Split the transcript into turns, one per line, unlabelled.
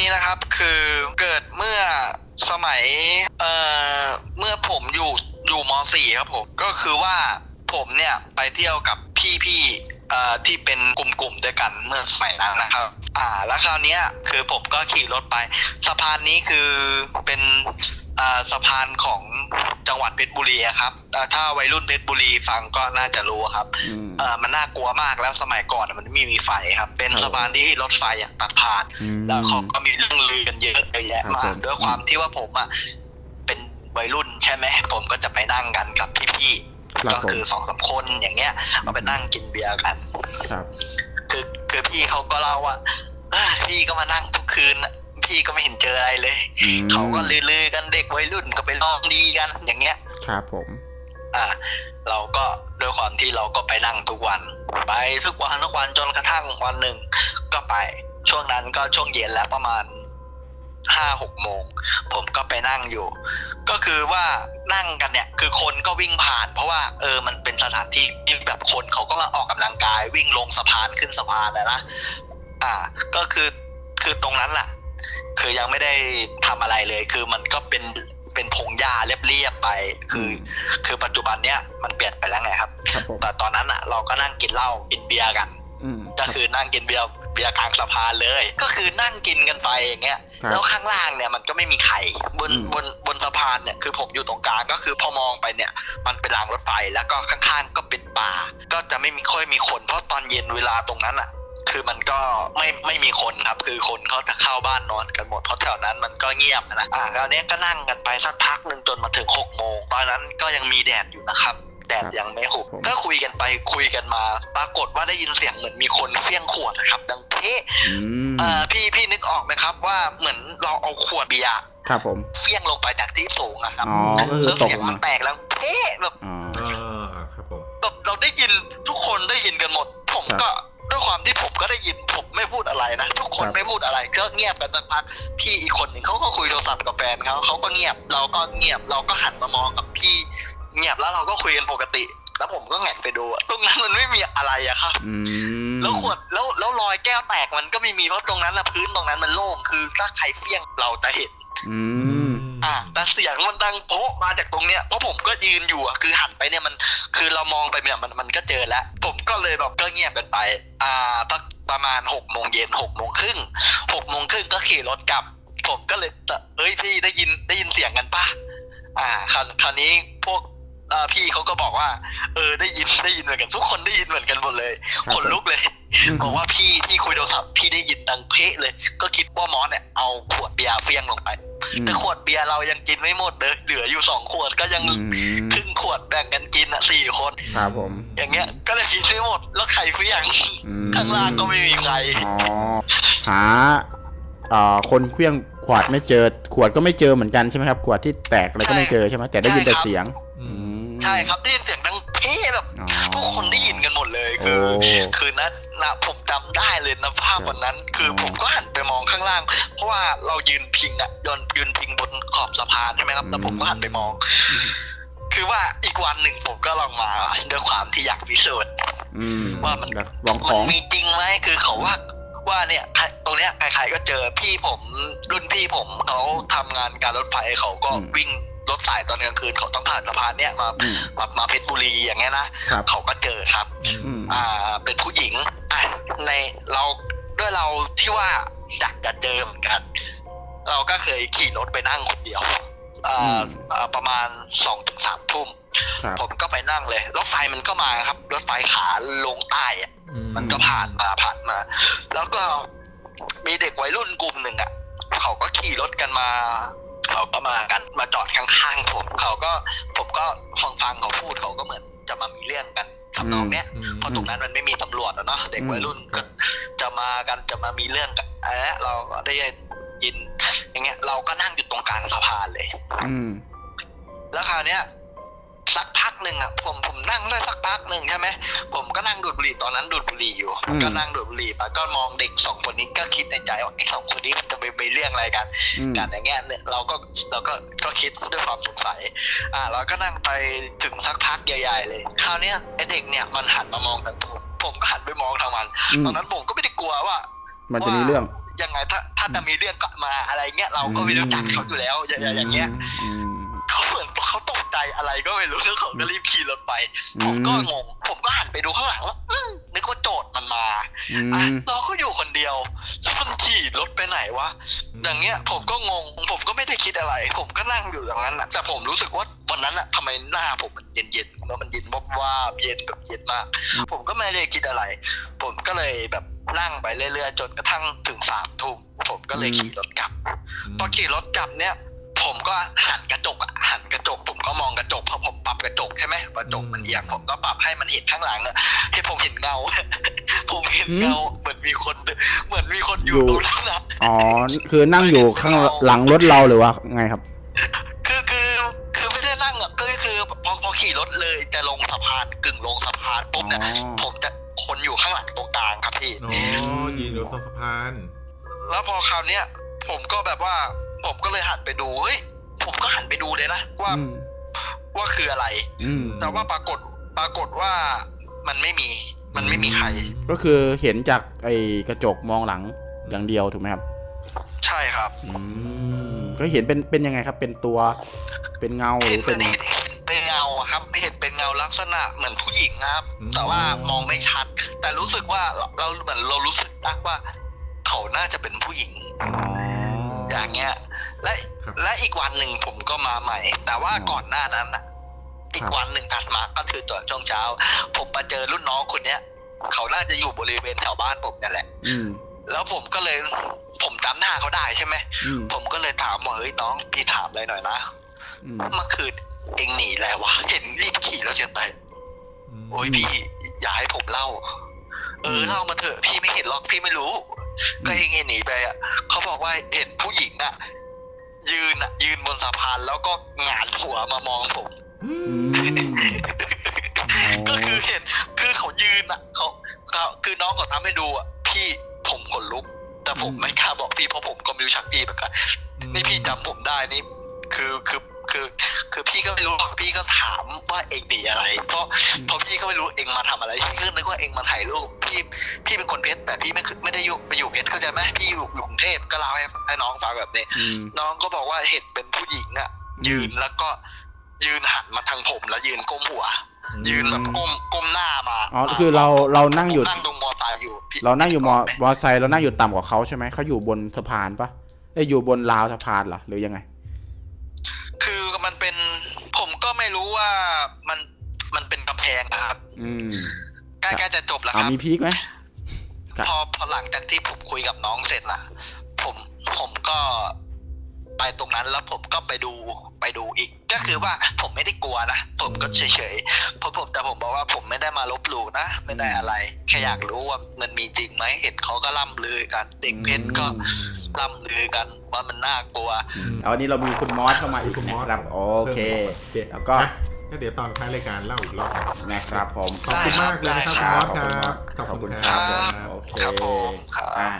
นี้นะครับคือเกิดเมื่อสมัยเอ่อเมื่อผมอยู่อยู่ม .4 ครับผมก็คือว่าผมเนี่ยไปเที่ยวกับพี่ๆเอ่อที่เป็นกลุ่มๆด้วยกันเมื่อสมัยนั้นนะครับ อ่า แล้วคราวนี้คือผมก็ขี่รถไป สะพานนี้คือเป็น สะพานของจังหวัดเพชรบุรีอะครับอ่าถ้าวัยรุ่นเพชรบุรีฟังก็น่าจะรู้ครับ
อืม
เออมันน่ากลัวมากแล้วสมัยก่อนอะมันไม่มีไฟครับ เป็น
ครับ
สะพานที่รถไฟอะตัดผ่าน
อืม
แล้วเขาก็มีเรื่องลือกันเยอะเยอะแยะ
ครับ
มา
ผ
ก
ม
ด้วยความที่ว่าผมอะเป็นวัยรุ่นใช่ไหมผมก็จะไปนั่งกันกับพี่
ครับ
ๆก็
ผม
คือสองสามคนอย่างเงี้ยก็ไปนั่งกินเบียร์กัน
ครับ
คือคือพี่เขาก็เล่าว่าเอ้ยพี่ก็มานั่งทุกคืนน่ะ พี่ก็ไม่เห็นเจออะไรเลย
อืม
เขาก็ลือๆกันเด็กวัยรุ่นก็ไปลองดีกันอย่างเงี้ย
ครับผม
อ่า เราก็ด้วยความที่เราก็ไปนั่งทุกวัน ไปทุกวันทุกวันจนกระทั่งวันหนึ่งก็ไป ช่วงนั้นก็ช่วงเย็นแล้วประมาณห้าหกโมง ผมก็ไปนั่งอยู่ ก็คือว่านั่งกันเนี่ย คือคนก็วิ่งผ่าน เพราะว่าเออมันเป็นสถานที่ที่แบบคนเขาก็มาออกกำลังกายวิ่งลงสะพานขึ้นสะพานนะนะอ่า ก็คือคือตรงนั้นแหละ คือยังไม่ได้ทำอะไรเลย คือมันก็เป็นเป็นพงหญ้าเรียบๆไป คืออคือปัจจุบันเนี้ยมันเปลี่ยนไปแล้วไงครับ
ครับผม
แต่ตอนนั้นอะเราก็นั่งกินเหล้ากินเบียร์กัน
อืม
ก็คือนั่งกินเบียร์เบียร์กลางสะพานเลย ก็คือนั่งกินกันไปอย่างเงี้ย
ครับ
แล้วข้างล่างเนี่ยมันก็ไม่มีใครบน
อืม
บนบนสะพานเนี่ยคือผมอยู่ตรงกลางก็คือพอมองไปเนี่ย มันเป็นรางรถไฟแล้วก็ข้างๆก็เป็นป่า ก็จะไม่มีค่อยมีคนเพราะตอนเย็นเวลาตรงนั้นอะ คือมันก็ไม่ไม่มีคนครับ คือคนเขาจะเข้าบ้านนอนกันหมดเพราะแถวนั้นมันก็เงียบนะอ่าคราวเนี้ยก็นั่งกันไปสักพักหนึ่งจนมาถึงหกโมงตอนนั้นก็ยังมีแดดอยู่นะครับแดดยังไม่หุบ
ผม
ก็คุยกันไปคุยกันมา ปรากฏว่าได้ยินเสียงเหมือนมีคนเฟี้ยงขวดนะครับ ดังเพ่
อืม
เอ่อพี่พี่นึกออกไหมครับว่าเหมือนเราเอาขวดเบียร์
ครับผม
เฟี้ยงลงไปจากที่สูงอะครับ
อ๋อก็คือ
แล้ว
ตก
เสียง
ลง
มัน
มา
แตกแล้วเพ่แบบ
อ๋อ
อ่าครับผม
แบบเราได้ยินทุกคนได้ยินกันหมด ผม
ครับ
ก็ ด้วยความที่ผมก็ได้ยินผมไม่พูดอะไรนะ ทุกคน
ครับ
ไม่พูดอะไรก็เงียบกันสักพักพี่อีกคนหนึ่งเขาก็คุยโทรศัพท์กับแฟนเขาเขาก็เงียบเราก็เงียบเราก็หันมามองกับพี่ เงียบแล้วเราก็คุยกันปกติ แล้วผมก็แงนไปดูอะตรงนั้นมันไม่มีอะไรอะครับ
อืม
แล้วขวดแล้วแล้วรอยแก้วแตกมันก็ไม่มีเพราะตรงนั้นนะพื้นตรงนั้นมันโล่งคือถ้าใครเฟี้ยงเราจะเห็น
อืม
อ่าแต่เสียงมันดังโป๊ะมาจากตรงเนี้ยเพราะผมก็ยืนอยู่อะคือหันไปเนี่ยมันคือเรามองไปเนี่ยมันมันก็เจอแล้ว ผมก็เลยแบบก็เงียบกันไป อ่าพักประมาณหกโมงเย็นหกโมงครึ่งหกโมงครึ่งก็ขี่รถกลับ ผมก็เลยเอ้ยพี่ได้ยินได้ยินเสียงกันปะอ่าคราวคราวนี้พวก พี่เขาก็บอกว่า เออได้ยินได้ยินเหมือนกัน ทุกคนได้ยินเหมือนกันหมดเลย
ครับ
ขนลุกเลย
ผม
บอกว่าพี่ที่คุยโทรศัพท์พี่ได้ยินดังเพะเลย ก็คิดว่ามอสเนี่ยเอาขวดเบียร์เฟี้ยงลงไป
อืม
แต่ขวดเบียร์เรายังกินไม่หมดเลยเหลืออยู่สองขวดก็ยัง
อืม
ครึ่งขวดแบ่งกันกินอะสี่คน
ครับผม
อย่างเงี้ยก็เลยกินไม่หมดแล้วใครเฟี้ยง
อืม
ข้างล่างก็ไม่มีใคร
อ๋อหาเอ่อคนเครื่องขวดไม่เจอ ขวดก็ไม่เจอเหมือนกันใช่ไหมครับ ขวดที่แตกอะไรก็ไม่เจอใช่ไหมแต่ได้ยินแต่เสียง
อืม
อืม
ใช่ครับได้ยินเสียงดังเพะแบบ
อ๋อ
ทุกคนได้ยินกันหมดเลย
โอ้
คือ คือนะนะผมจำได้เลยนะภาพวันนั้น คืออ
อ
ผมก็หันไปมองข้างล่าง เพราะว่าเรายืนพิงอะยนยืนพิงบนขอบสะพานใช่ไหมครับแล้วผมก็หันไปมอง คือว่าอีกวันหนึ่งผมก็ลองมาด้วยความที่อยากพิสูจน์
อืม
ว่ามัน
อยากลองข
มัน
อง
มีจริงไหมคือเขาว่าว่าเนี่ยใครตรงเนี้ยใครๆก็เจอพี่ผมรุ่นพี่ผมเขาทำงานการรถไฟเขาก็
อืม
วิ่ง รถสายตอนกลางคืนเขาต้องผ่านสะพานเนี้ยมา
อืม
มามาเพชรบุรีอย่างเงี้ยนะครับเขาก็เจอครับ
อืม
อ่า เป็นผู้หญิงอะในเราด้วยเราที่ว่าอยากจะเจอเหมือนกัน เราก็เคยขี่รถไปนั่งคนเดียวอ่าอ่าประมาณสองถึงสามทุ่ม
ครับ
ผมก็ไปนั่งเลยรถไฟมันก็มาครับ รถไฟขาลงใต้อะมันก็ผ่านมาผ่านมา แล้วก็มีเด็กวัยรุ่นกลุ่มหนึ่งอะ เขาก็ขี่รถกันมา เขาก็มากันมาจอดข้างๆผมเขาก็ผมก็ฟังฟังๆเขาพูดเขาก็เหมือนจะมามีเรื่องกันทำนองเนี้ยเพราะตรงนั้นมันไม่มีตำรวจอะเนาะเด็กวัยรุ่นก็จะมากันจะมามีเรื่องกันอันนี้เราก็ได้ยิน อย่างเงี้ย เราก็นั่งอยู่ตรงกลางสะพานเลย
อืม
แล้วคราวเนี้ยสักพักหนึ่งอะผมผมนั่งได้สักพักหนึ่งใช่ไหมผมก็นั่งดูดบุห รี่ตอนนั้นดูดบุหรี่อยู่
อืม
ก็นั่งดูดบุหรี่ไปก็มองเด็กสองคนนี้ก็คิดในใจว่าไอ้สองคนนี้มันจะไปไปเรื่องอะไรกัน
อืม
กันอย่างเงี้ยเนี่ยเราก็เราก็ก็คิดด้วยความสงสัย อ่าเราก็นั่งไปถึงสักพักใหญ่ๆเลย คราวเนี้ยไอ้เด็กเนี่ยมันหันมามองแบบผมผมก็หันไปมองทางมัน
อืม
ตอนนั้นผมก็ไม่ได้กลัวว่า
มันจะมีเรื่อง
ยังไงถ้าถ้าจะมีเรื่องก็มาอะไรเงี้ยเราก็ไม่รู้จักเขาอยู่แล้วอย่างอย่างอย่างเงี้ย
อืม
เขาเหมือนเขาตกใจอะไรก็ไม่รู้แล้วเขาก็รีบขี่รถไป
อืม
ผมก็งง ผมก็หันไปดูข้างหลังว่าอืมนึกว่าโจทย์มันมา
อื
อะ
ม
เราก็อยู่คนเดียวแล้วมันขี่รถไปไหนวะอย่างเงี้ยผมก็งงผมก็ไม่ได้คิดอะไร ผมก็นั่งอยู่อย่างนั้นนะแต่ผมรู้สึกว่าวันนั้นอะทำไมหน้าผมมันเย็นเย็นๆแล้วมันเย็นวับว่าบๆเย็นแบบเย็นมาก ผมก็ไม่ได้คิดอะไร ผมก็เลยแบบนั่งไปเรื่อยๆจนกระทั่งถึงสามทุ่มผมก็เลยขี่รถกลับพอขี่รถกลับเนี่ย ผมก็หันกระจกอะหันกระจก ผมก็มองกระจกเพราะผมปรับกระจกใช่ไหมกระจกมันเอียงผมก็ปรับให้มันเห็นข้างหลังอะให้ผมเห็นเงา ผมเห็นเงาเหมือนมีคนเดินเหมือนมีคนอยู่ตรงนั้นนะ
อ๋อ คือนั่งอยู่ข้างหลังรถเราหรือว่าไงครับ
คือคือคือไม่ได้นั่งอะก็คือพอพอขี่รถเลยจะลงสะพานกึ่งลงสะพานปุ๊บเนี่ย
อ๋อ
ผมจะคนอยู่ข้างหลังตรงกลางครับพี่
อ๋อยืนอยู่ตรงสะพาน
แล้วพอคราวเนี้ยผมก็แบบว่า ผมก็เลยหันไปดูเฮ้ยผมก็หันไปดูเลยนะว่า
อืม
ว่าคืออะไร
อืม
แต่ว่าปรากฏปรากฏว่ามันไม่มี มันไม่มีใคร
ก็คือเห็นจากไอ้กระจกมองหลังอย่างเดียวถูกไหมครับ
ใช่ครับ
อืมก็เห็นเป็นเป็นยังไงครับ เป็นตัวเป็นเงาห
เห็
รื
น
อ
เป็
เป็นน
เห็นเห็นเป็นเงาอะครับเห็นเป็นเงาลักษณะเหมือนผู้หญิงนะครับ
อืม
แต่ว่ามองไม่ชัด แต่รู้สึกว่าเราเราเหมือนเรารู้สึกได้ว่า เขาน่าจะเป็นผู้หญิง
อ๋อ
อย่างเงี้ย และ
ครับ
และอีกวันหนึ่งผมก็มาใหม่ แต่ว่า
อ๋อ
ก่อนหน้านั้นน่ะ อีกวันหนึ่งถัดมาก็คือตอนช่วงเช้า ผมมาเจอรุ่นน้องคนเนี้ยเขาน่าจะอยู่บริเวณแถวบ้านผมเนี่ยแหละ
อืม
แล้วผมก็เลย ผมจำหน้าเขาได้ใช่ไหม
อืม
ผมก็เลยถามว่าเฮ้ยน้องพี่ถามอะไรหน่อยนะ
อืม
เมื่อคืนเองหนีแล้ววะเห็นรีบขี่แล้วเชียงไปโอ้ยพี่อย่าให้ผมเล่า เออเล่ามาเถอะพี่ไม่เห็นหรอกพี่ไม่รู้ ก็เองหนีไปอะเขาบอกว่าเห็นผู้หญิงอะ ยืนอะ ยืนบนสะพานแล้วก็หงานหัวมามองผม
อื
อื
ม
ม
ก็คือเห็นคือเขายืนอะเขาเขาคือน้องเขาทำให้ดูอะพี่ผมขนลุก แต่ผมไม่กล้าบอกพี่เพราะผมก็ไม่รู้ชักพี่เหมือนกันนี่พี่จำผมได้นี่ คือคือคือ คือพี่ก็ไม่รู้หรอกพี่ก็ถามว่าเองหนีอะไร เพราะเพราะพี่ ก็ไม่รู้เองมาทำอะไรพี่ก็นึกว่าเองมาถ่ายรูปพี่พี่เป็นคนเพชรแต่พี่ไม่คือไม่ได้อยู่ไปอยู่เพชรเข้าใจไหมพี่อยู่อยู่กรุงเทพก็เล่าให้ให้น้องฟังแบบนี้
อืม
น้องก็บอกว่าเห็นเป็นผู้หญิงอะยืนแล้วก็ยืนหันมาทางผมแล้วยืนก้มหัว ยืนแบบก้มก้มหน้ามา
อ๋อคือเราเรานั่งอยู่
ผมนั่งตรงมอไซค์อยู่พี่
เรานั่งอยู่มอ
นึกกไห
มอไซค์เรานั่งอยู่ต่ำกว่าเขาใช่ไหมเขาอยู่บนสะพานปะเอ้ยอยู่บนราวสะพานเหรอหรือยังไง
คือมันเป็นผมก็ไม่รู้ว่ามัน งนะครับ
อืม
ใกล้ๆจะจบแล้วค
อ่า
รับ
มีพีคไหม ครับ
พอพอหลังจากที่ผมคุยกับน้องเสร็จน่ะผมผมก็ไปตรงนั้นแล้วผมก็ไปดูไปดูอีก ก็คือว่าผมไม่ได้กลัวนะผมก็เฉยๆเพราะผมแต่ผมบอกว่าผมไม่ได้มาลบหลู่นะไม่ได้อะไร แค่อยากรู้ว่ามันมีจริงไหมเห็นเขาก็ล่ำลือกัน เด็กเพชรก็ล่ำลือกันว่ามันน่ากลัว
อืมเอาวันนี้เรามีคุณมอสเข้ามาอีก
คุณมอส
นะครับโอเค
โอเค
แล้วก็
อะ ก็เดี๋ยวตอนท้ายรายการเล่าอีกรอบหนึ่ง
นะครับผม
ขอบคุณมากเลยนะครับ
ได้
คุณมอสครับ
ขอบคุณ
ข
ค
อ
รั
บบคุณ
ผม
ครับ
โอเค
ครับผมครับ
อะ